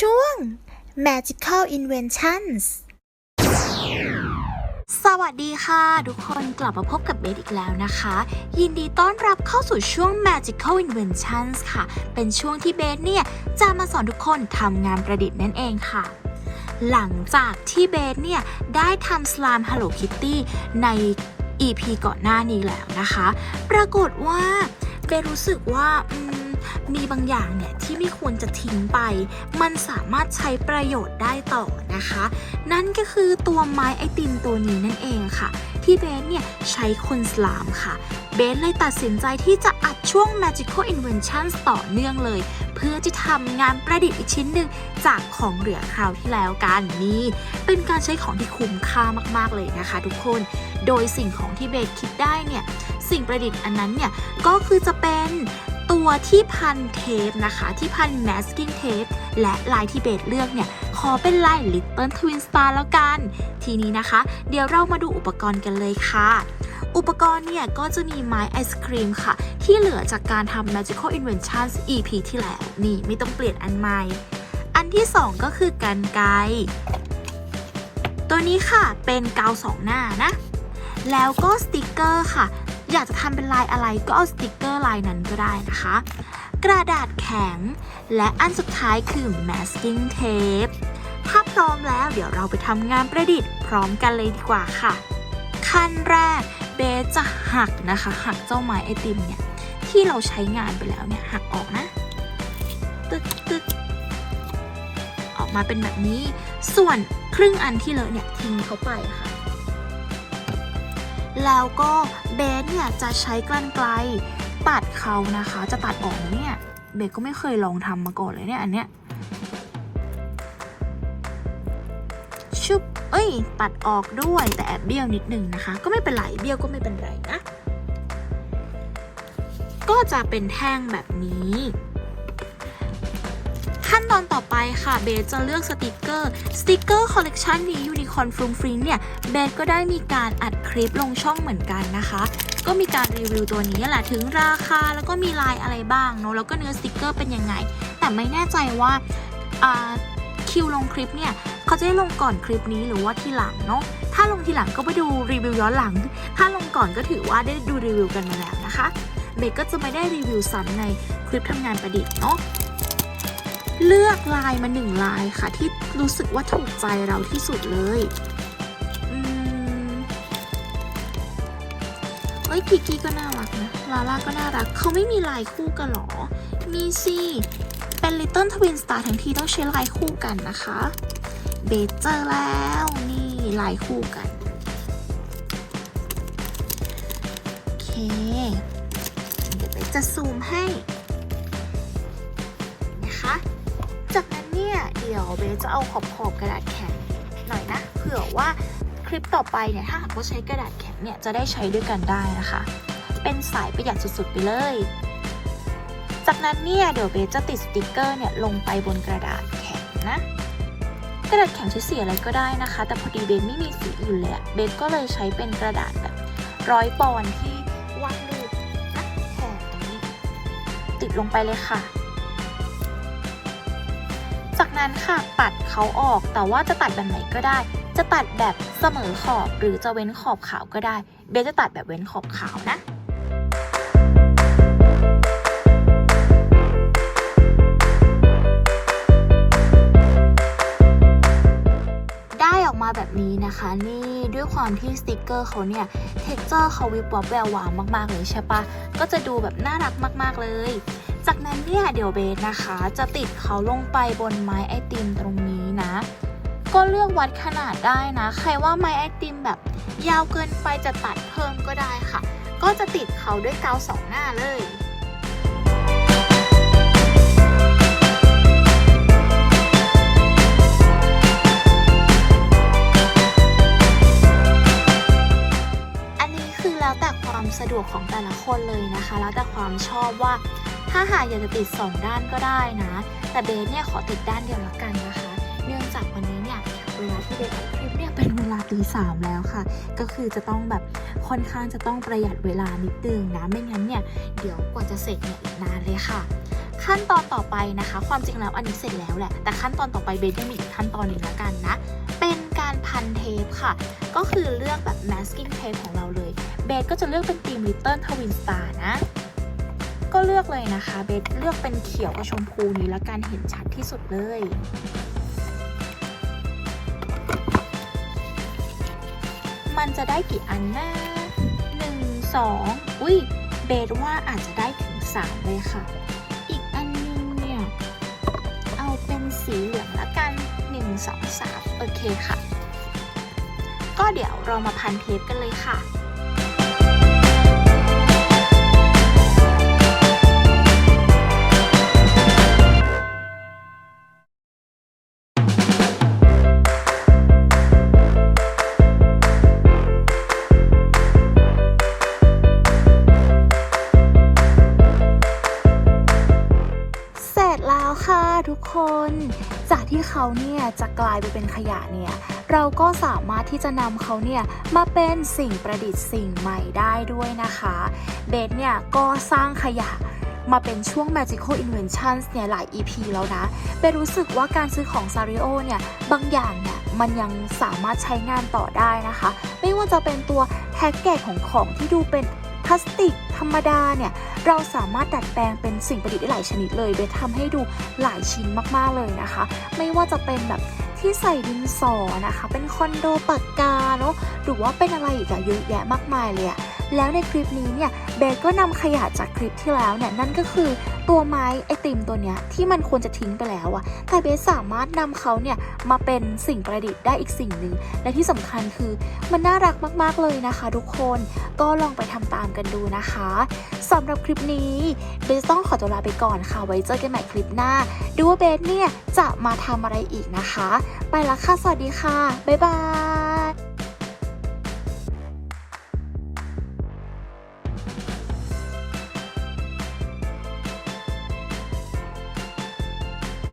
ช่วง Magical Inventions สวัสดีค่ะ ทุกคนกลับมาพบกับเบสอีกแล้วนะคะ ยินดีต้อนรับเข้าสู่ช่วง Magical Inventions ค่ะ เป็นช่วงที่เบสเนี่ย จะมาสอนทุกคนทำงานประดิษฐ์นั่นเองค่ะ หลังจากที่เบสเนี่ย ได้ทำสลาม Hello Kitty ใน EP ก่อนหน้านี้แล้วนะคะ ปรากฏว่า เบรู้สึกว่ามีบางอย่างเนี่ยที่ไม่ควรจะทิ้งไป มันสามารถใช้ประโยชน์ได้ต่อนะคะ นั่นก็คือตัวไม้ไอติมตัวนี้นั่นเองค่ะ ที่เบสเนี่ยใช้คนสลามค่ะ เบสเลยตัดสินใจที่จะอัดช่วง Magical Inventions ต่อเนื่องเลย เพื่อที่ทำงานประดิษฐ์อีกชิ้นหนึ่งจากของเหลือคราวที่แล้วกันนี่เป็นการใช้ของที่คุ้มค่ามากๆเลยนะคะ ทุกคน โดยสิ่งของที่เบสคิดได้เนี่ยสิ่งประดิษฐ์อันนั้นเนี่ยก็คือจะเป็นตัวที่พันเทปนะคะ ที่พัน masking tape และลายที่เบสเลือกเนี่ย อเป็นลาย Little Twin Star แล้วกัน ทีนี้นะคะ เดี๋ยวเรามาดูอุปกรณ์กันเลยค่ะ อุปกรณ์เนี่ยก็จะมีไม้ไอศครีมค่ะ ที่เหลือจากการทำ Magical Inventions EP ที่แล้ว นี่ไม่ต้องเปลี่ยนอันใหม่ อันที่ 2 ก็คือกันไกตัวนี้ค่ะเป็นกาวสองหน้านะ แล้วก็สติกเกอร์ค่ะ อยากจะทำเป็นลายอะไรก็เอาสติกเกอร์ลายนั้นก็ได้นะคะ กระดาษแข็ง และอันสุดท้ายคือ masking tape พร้อมแล้ว เดี๋ยวเราไปทำงานประดิษฐ์พร้อมกันเลยดีกว่าค่ะ ขั้นแรกเบสจะหักนะคะ หักเจ้าไม้ไอติมเนี่ยที่เราใช้งานไปแล้วเนี่ยหักออกนะตึกตึกออกมาเป็นแบบนี้ ส่วนครึ่งอันที่เลอะเนี่ยทิ้งเขาไปค่ะ แล้วก็เบสเนี่ยจะใช้กรรไกรตัดเขานะคะ จะตัดออกเนี่ยเบสก็ไม่เคยลองทำมาก่อนเลยเนี่ยอันเนี้ย ชุบเอ้ย ตัดออกด้วยแต่แอบเบี้ยวนิดนึงนะคะ ก็ไม่เป็นไรเบี้ยวก็ไม่เป็นไรนะ ก็จะเป็นแท่งแบบนี้ ขั้นตอนต่อไปค่ะเบสจะเลือกสติกเกอร์ สติกเกอร์คอลเลกชันนี้ยูนิคอนฟรุงฟริงเนี่ยเบสก็ได้มีการอัดคลิปลงช่องเหมือนกันนะคะก็มีการรีวิวตัวนี้แหละถึงราคาแล้วก็มีลายอะไรบ้างเนาะแล้วก็เนื้อสติกเกอร์เป็นยังไง แต่ไม่แน่ใจว่าคิวลงคลิปเนี่ย เขาจะได้ลงก่อนคลิปนี้หรือว่าทีหลังเนาะถ้าลงทีหลังก็ไปดูรีวิวย้อนหลัง ถ้าลงก่อนก็ถือว่าได้ดูรีวิวกันมาแล้วนะคะเบสก็จะไม่ได้รีวิวซ้ำในคลิปทำงานประดิษฐ์เนาะเลือกลายมาหนึ่งลายค่ะ ที่รู้สึกว่าถูกใจเราที่สุดเลยอืมเอ้ยกิกกี้ก็น่ารักนะ ลาล่าก็น่ารัก เขาไม่มีลายคู่กันหรอ มีสิ เป็น Little Twin Star ทั้งทีต้องใช้ลายคู่กันนะคะ เบสเจอแล้วนี่ลายคู่กันโอเค เดี๋ยวเบสจะซูมให้นะคะ จากนั้นเนี่ยเดี๋ยวเบสจะเอาขอบขอบๆกระดาษแข็งหน่อยนะเผื่อว่าคลิปต่อไปเนี่ยถ้าหากว่าใช้กระดาษแข็งเนี่ยจะได้ใช้ด้วยกันได้นะคะ เป็นสายประหยัดสุดๆไปเลยจากนั้นเนี่ยเดี๋ยวเบสจะติดสติกเกอร์เนี่ยลงไปบนกระดาษแข็งนะ ระดาษแข็งใช้สีอะไรก็ได้นะคะ แต่พอดีเบสไม่มีสีอยู่เลยอะเบสก็เลยใช้เป็นกระดาษแบบร้อยปอนที่วาดรูปนะแทนตรงนี้ ติดลงไปเลยค่ะ จากนั้นค่ะตัดเขาออกแต่ว่าจะตัดแบบไหนก็ได้ จะตัดแบบเสมอขอบหรือจะเว้นขอบขาวก็ได้ เบสจะตัดแบบเว้นขอบขาวนะ มาแบบนี้นะคะ นี่ด้วยความที่สติกเกอร์เขาเนี่ยเท็กเจอร์เขาวิบวับแวววาวมากๆเลยใช่ปะก็จะดูแบบน่ารักมากๆเลย จากนั้นเนี่ยเดี๋ยวเบสนะคะ จะติดเขาลงไปบนไม้ไอติมตรงนี้นะ ก็เลือกวัดขนาดได้นะ ใครว่าไม้ไอติมแบบ ยาวเกินไปจะตัดเพิ่มก็ได้ค่ะ ก็จะติดเขาด้วยกาวสองหน้าเลย คนเลยนะคะ แล้วแต่ความชอบว่าถ้าหากอยากจะติด 2 ด้านก็ได้นะ แต่เบสเนี่ยขอติดด้านเดียวละกันนะคะ เนื่องจากวันนี้เนี่ยเวลาที่เบสคลิปเนี่ยเป็นเวลลาตีสามแล้วค่ะ ก็คือจะต้องแบบค่อนข้างจะต้องประหยัดเวลานิดนึงนะไม่งั้นเนี่ยเดี๋ยวกว่าจะเสร็จเนี่ยอีกนานเลยค่ะขั้นตอนต่อไปนะคะ ความจริงแล้วอันนี้เสร็จแล้วแหละ แต่ขั้นตอนต่อไปเบสยังมีอีกขั้นตอนหนึ่งละกันนะ เป็นการพันเทปค่ะ ก็คือเลือกแบบ masking tape ของเราเลย เบสก็จะเลือกเป็นทีม Little Twin Star นะ ก็เลือกเลยนะคะ เบสเลือกเป็นเขียวกับชมพูนี้และกันเห็นชัดที่สุดเลยมันจะได้กี่อันนะหนึ่งสองอุ้ย เบสว่าอาจจะได้ถึงสามเลยค่ะ อีกอันนึงเนี่ย เอาเป็นสีเหลืองละกันหนึ่งสองสามโอเคค่ะ ก็เดี๋ยวเรามาพันเทปกันเลยค่ะ คน จากที่เขาเนี่ยจะกลายไปเป็นขยะเนี่ยเราก็สามารถที่จะนำเขาเนี่ยมาเป็นสิ่งประดิษฐ์สิ่งใหม่ได้ด้วยนะคะ เบสเนี่ยก็สร้างขยะมาเป็นช่วง Magical Inventions เนี่ยหลาย EP แล้วนะเบสรู้สึกว่าการซื้อของซาริโอเนี่ยบางอย่างเนี่ยมันยังสามารถใช้งานต่อได้นะคะ ไม่ว่าจะเป็นตัวแพ็กเกจของของที่ดูเป็น พลาสติกธรรมดาเนี่ย เราสามารถดัดแปลงเป็นสิ่งประดิษฐ์ได้หลายชนิดเลยเบสทำให้ดูหลายชิ้นมากๆเลยนะคะ ไม่ว่าจะเป็นแบบที่ใส่ดินสอนะคะ เป็นคอนโดปากกาเนาะหรือว่าเป็นอะไรอีกอะเยอะแยะมากมายเลยอะ แล้วในคลิปนี้เนี่ยเบสก็นำขยะจากคลิปที่แล้วเนี่ยนั่นก็คือตัวไม้ไอติมตัวเนี้ยที่มันควรจะทิ้งไปแล้วอะแต่เบสสามารถนำเขาเนี่ยมาเป็นสิ่งประดิษฐ์ได้อีกสิ่งหนึ่งและที่สำคัญคือมันน่ารักมากๆเลยนะคะ ทุกคนก็ลองไปทำตามกันดูนะคะสำหรับคลิปนี้เบสต้องขอตัวลาไปก่อนค่ะ ไว้เจอกันใหม่คลิปหน้า ดูว่าเบสเนี่ยจะมาทำอะไรอีกนะคะ ไปละค่ะสวัสดีค่ะบ๊ายบาย